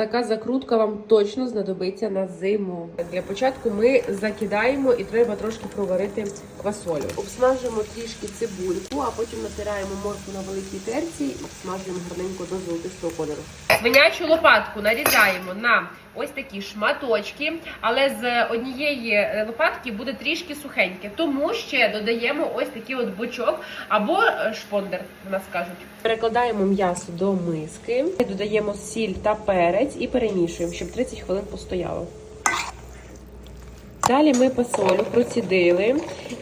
така закрутка вам точно знадобиться на зиму. Для початку ми закидаємо і треба трошки проварити квасолю. Обсмажимо трішки цибульку, а потім натираємо морку на великій терці і обсмажуємо гарненько до золотистого кольору. Свинячу лопатку нарізаємо на ось такі шматочки, але з однієї е, лопатки буде трішки сухеньке. Тому ще додаємо ось такий от бочок або е, шпондер, в нас кажуть. Перекладаємо м'ясо до миски, додаємо сіль та перець і перемішуємо, щоб 30 хвилин постояло. Далі ми посолю процідили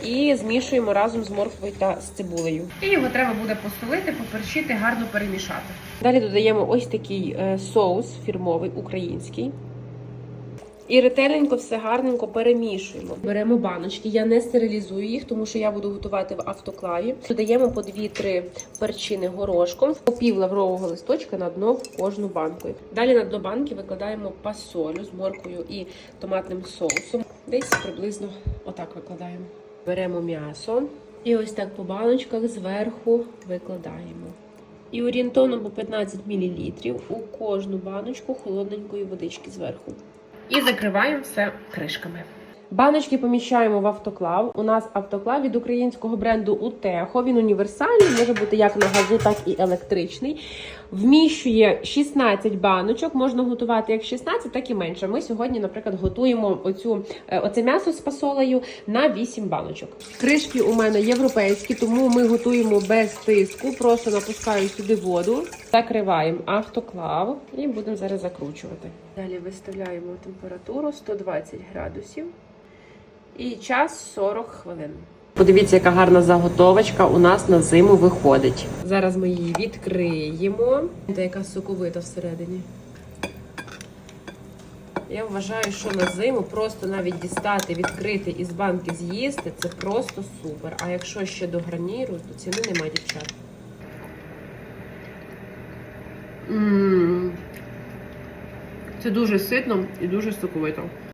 і змішуємо разом з морквою та з цибулею. І його треба буде посолити, поперчити, гарно перемішати. Далі додаємо ось такий е, соус фірмовий український. І ретельненько все гарненько перемішуємо. Беремо баночки. Я не стерилізую їх, тому що я буду готувати в автоклаві. Додаємо по 2-3 перчини горошком, по лаврового листочка на дно в кожну банку. Далі на дно банки викладаємо пасолю з моркою і томатним соусом. Десь приблизно отак викладаємо. Беремо м'ясо і ось так по баночках зверху викладаємо. І орієнтовно по 15 мл у кожну баночку холодненької водички зверху. І закриваємо все кришками. Баночки поміщаємо в автоклав. У нас автоклав від українського бренду Утехо. Він універсальний, може бути як на газу, так і електричний. Вміщує 16 баночок. Можна готувати як 16, так і менше. Ми сьогодні, наприклад, готуємо оцю, е, оце м'ясо з фасолею на 8 баночок. Кришки у мене європейські, тому ми готуємо без тиску. Просто напускаю сюди воду, закриваємо автоклав і будемо зараз закручувати. Далі виставляємо температуру 120 градусів. І час 40 хвилин. Подивіться, яка гарна заготовочка у нас на зиму виходить. Зараз ми її відкриємо. Та яка соковита всередині. Я вважаю, що на зиму просто навіть дістати, відкрити із банки з'їсти це просто супер. А якщо ще до гарніру, то ціни немає дівчат. Це дуже ситно і дуже соковито.